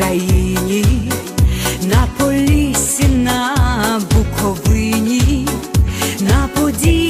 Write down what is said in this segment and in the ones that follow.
Україні, на Поліссі, на Буковині, на Події.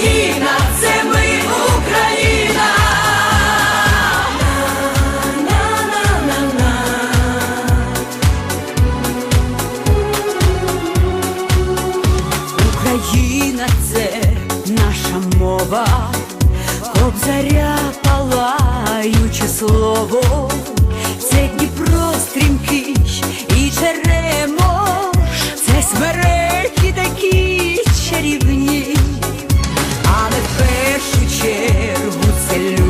Україна, це ми Україна. На, на, на, на. Україна це наша мова, обзаря. el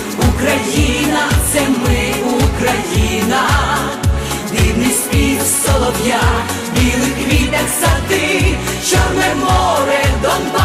Україна, це ми, Україна, Дивний спів солов'я, білий квіток сади, чорне море, Донбас.